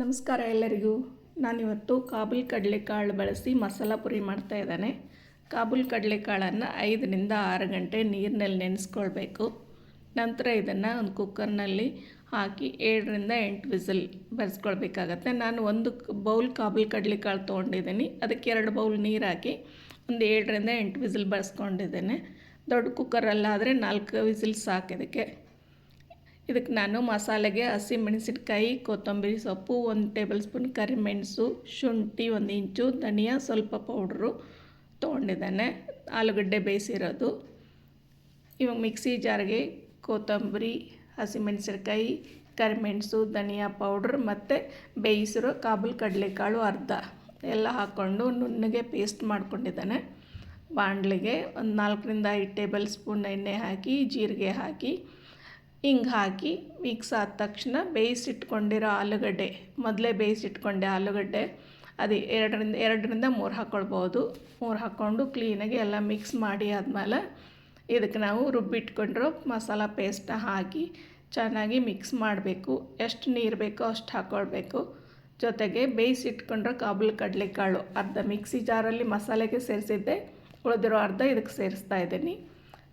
ನಮಸ್ಕಾರ ಎಲ್ಲರಿಗೂ. ನಾನಿವತ್ತು ಕಾಬುಲ್ ಕಡಲೆಕಾಳು ಬಳಸಿ ಮಸಾಲ ಪುರಿ ಮಾಡ್ತಾ ಇದ್ದಾನೆ. ಕಾಬುಲ್ ಕಡಲೆಕಾಳನ್ನು ಐದರಿಂದ ಆರು ಗಂಟೆ ನೀರಿನಲ್ಲಿ ನೆನೆಸ್ಕೊಳ್ಬೇಕು. ನಂತರ ಇದನ್ನು ಒಂದು ಕುಕ್ಕರ್ನಲ್ಲಿ ಹಾಕಿ ಏಳರಿಂದ ಎಂಟು ವಿಸಿಲ್ ಬರೆಸ್ಕೊಳ್ಬೇಕಾಗತ್ತೆ. ನಾನು ಒಂದು ಬೌಲ್ ಕಾಬುಲ್ ಕಡಲೆಕಾಳು ತೊಗೊಂಡಿದ್ದೀನಿ. ಅದಕ್ಕೆ ಎರಡು ಬೌಲ್ ನೀರು ಹಾಕಿ ಒಂದು ಏಳರಿಂದ ಎಂಟು ವಿಸಿಲ್ ಬರೆಸ್ಕೊಂಡಿದ್ದೇನೆ. ದೊಡ್ಡ ಕುಕ್ಕರಲ್ಲಾದರೆ ನಾಲ್ಕು ವಿಸಿಲ್ ಸಾಕು ಇದಕ್ಕೆ. ಇದಕ್ಕೆ ನಾನು ಮಸಾಲೆಗೆ ಹಸಿಮೆಣಸಿನ್ಕಾಯಿ ಕೊತ್ತಂಬರಿ ಸೊಪ್ಪು, ಒಂದು ಟೇಬಲ್ ಸ್ಪೂನ್ ಕರಿಮೆಣಸು ಶುಂಠಿ ಒಂದು ಇಂಚು, ಧನಿಯಾ ಸ್ವಲ್ಪ ಪೌಡ್ರು ತೊಗೊಂಡಿದ್ದಾನೆ. ಆಲೂಗಡ್ಡೆ ಬೇಯಿಸಿರೋದು. ಇವಾಗ ಮಿಕ್ಸಿ ಜಾರ್ಗೆ ಕೊತ್ತಂಬರಿ ಹಸಿಮೆಣಸಿನ್ಕಾಯಿ ಕರಿಮೆಣಸು ಧನಿಯಾ ಪೌಡ್ರ್ ಮತ್ತು ಬೇಯಿಸಿರೋ ಕಾಬೂಲ್ ಕಡಲೆಕಾಳು ಅರ್ಧ ಎಲ್ಲ ಹಾಕ್ಕೊಂಡು ನುಣ್ಣಗೆ ಪೇಸ್ಟ್ ಮಾಡ್ಕೊಂಡಿದ್ದಾನೆ. ಬಾಣಲಿಗೆ ಒಂದು ನಾಲ್ಕರಿಂದ ಐದು ಟೇಬಲ್ ಸ್ಪೂನ್ ಎಣ್ಣೆ ಹಾಕಿ, ಜೀರಿಗೆ ಹಾಕಿ ಹಿಂಗೆ ಹಾಕಿ ಮಿಕ್ಸ್ ಆದ ತಕ್ಷಣ ಬೇಯಿಸಿಟ್ಕೊಂಡಿರೋ ಆಲೂಗಡ್ಡೆ, ಮೊದಲೇ ಬೇಯಿಸಿಟ್ಕೊಂಡೆ ಆಲೂಗಡ್ಡೆ, ಅದು ಎರಡರಿಂದ ಎರಡರಿಂದ ಮೂರು ಹಾಕ್ಕೊಳ್ಬೋದು ಮೂರು ಹಾಕ್ಕೊಂಡು ಕ್ಲೀನಾಗಿ ಎಲ್ಲ ಮಿಕ್ಸ್ ಮಾಡಿ ಆದಮೇಲೆ ಇದಕ್ಕೆ ನಾವು ರುಬ್ಬಿಟ್ಕೊಂಡಿರೋ ಮಸಾಲ ಪೇಸ್ಟನ್ನ ಹಾಕಿ ಚೆನ್ನಾಗಿ ಮಿಕ್ಸ್ ಮಾಡಬೇಕು. ಎಷ್ಟು ನೀರು ಬೇಕೋ ಅಷ್ಟು ಹಾಕ್ಕೊಳ್ಬೇಕು ಜೊತೆಗೆ ಬೇಯಿಸಿಟ್ಕೊಂಡ್ರೆ ಕಾಬುಲ್ ಕಡಲೆಕಾಳು ಅರ್ಧ ಮಿಕ್ಸಿ ಜಾರಲ್ಲಿ ಮಸಾಲೆಗೆ ಸೇರಿಸಿದ್ದೆ, ಉಳಿದಿರೋ ಅರ್ಧ ಇದಕ್ಕೆ ಸೇರಿಸ್ತಾ ಇದ್ದೀನಿ.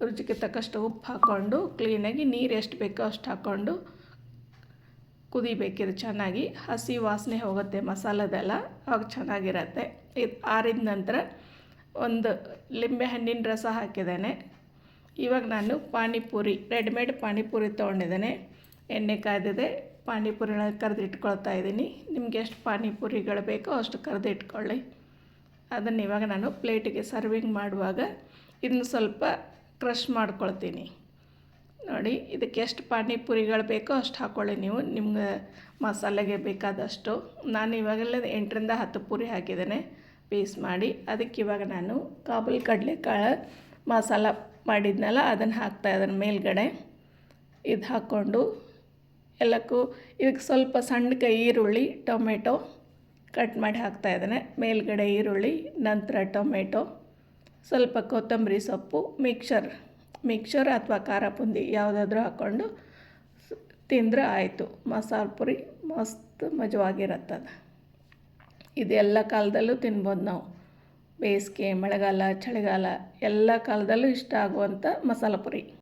ರುಚಿಗೆ ತಕ್ಕಷ್ಟು ಉಪ್ಪು ಹಾಕ್ಕೊಂಡು ಕ್ಲೀನಾಗಿ ನೀರು ಎಷ್ಟು ಬೇಕೋ ಅಷ್ಟು ಹಾಕ್ಕೊಂಡು ಕುದಿಬೇಕಿದು ಚೆನ್ನಾಗಿ. ಹಸಿ ವಾಸನೆ ಹೋಗುತ್ತೆ ಮಸಾಲದೆಲ್ಲ ಅವಾಗ ಚೆನ್ನಾಗಿರತ್ತೆ. ಇದು ಆರಿದ ನಂತರ ಒಂದು ಲಿಂಬೆ ಹಣ್ಣಿನ ರಸ ಹಾಕಿದ್ದೇನೆ. ಇವಾಗ ನಾನು ಪಾನಿಪುರಿ ರೆಡಿಮೇಡ್ ಪಾನಿಪುರಿ ತೊಗೊಂಡಿದ್ದೇನೆ. ಎಣ್ಣೆ ಕಾಯ್ದಿದೆ, ಪಾನಿಪುರಿನ ಕರೆದಿಟ್ಕೊಳ್ತಾ ಇದ್ದೀನಿ. ನಿಮ್ಗೆ ಎಷ್ಟು ಪಾನಿಪುರಿಗಳು ಬೇಕೋ ಅಷ್ಟು ಕರೆದಿಟ್ಕೊಳ್ಳಿ ಅದನ್ನು ಇವಾಗ ನಾನು ಪ್ಲೇಟಿಗೆ ಸರ್ವಿಂಗ್ ಮಾಡುವಾಗ ಇನ್ನು ಸ್ವಲ್ಪ ಕ್ರಷ್ ಮಾಡ್ಕೊಳ್ತೀನಿ. ನೋಡಿ, ಇದಕ್ಕೆ ಎಷ್ಟು ಪಾನಿಪುರಿಗಳು ಬೇಕೋ ಅಷ್ಟು ಹಾಕ್ಕೊಳ್ಳಿ ನೀವು. ನಿಮ್ಗೆ ಮಸಾಲೆಗೆ ಬೇಕಾದಷ್ಟು. ನಾನು ಇವಾಗೆಲ್ಲ ಎಂಟರಿಂದ ಹತ್ತು ಪುರಿ ಹಾಕಿದ್ದೇನೆ. ಪೀಸ್ ಮಾಡಿ. ಅದಕ್ಕೆ ಇವಾಗ ನಾನು ಕಾಬೂಲ್ ಕಡಲೆಕಾಳು ಮಸಾಲ ಮಾಡಿದ್ನಲ್ಲ, ಅದನ್ನು ಹಾಕ್ತಾ ಇದ್ದಾನೆ ಮೇಲ್ಗಡೆ. ಇದು ಹಾಕ್ಕೊಂಡು ಎಲ್ಲಕ್ಕೂ ಇದಕ್ಕೆ ಸ್ವಲ್ಪ ಸಣ್ಣಗೆ ಈರುಳ್ಳಿ, ಟೊಮೆಟೊ ಕಟ್ ಮಾಡಿ ಹಾಕ್ತಾ ಇದ್ದಾನೆ. ಮೇಲ್ಗಡೆ ಈರುಳ್ಳಿ, ನಂತರ ಟೊಮೆಟೊ. ಸ್ವಲ್ಪ ಕೊತ್ತಂಬರಿ ಸೊಪ್ಪು, ಮಿಕ್ಸರ್ ಮಿಕ್ಸರ್ ಅಥವಾ ಖಾರ ಪುಂದಿ ಯಾವುದಾದ್ರೂ ಹಾಕ್ಕೊಂಡು ತಿಂದರೆ ಆಯಿತು. ಮಸಾಲೆ ಪುರಿ ಮಸ್ತ್ ಮಜವಾಗಿರತ್ತದ ಇದೆಲ್ಲ ಕಾಲದಲ್ಲೂ ತಿನ್ಬೋದು ನಾವು. ಬೇಸಿಗೆ, ಮಳೆಗಾಲ, ಚಳಿಗಾಲ ಎಲ್ಲ ಕಾಲದಲ್ಲೂ ಇಷ್ಟ ಆಗುವಂಥ ಮಸಾಲೆ ಪುರಿ.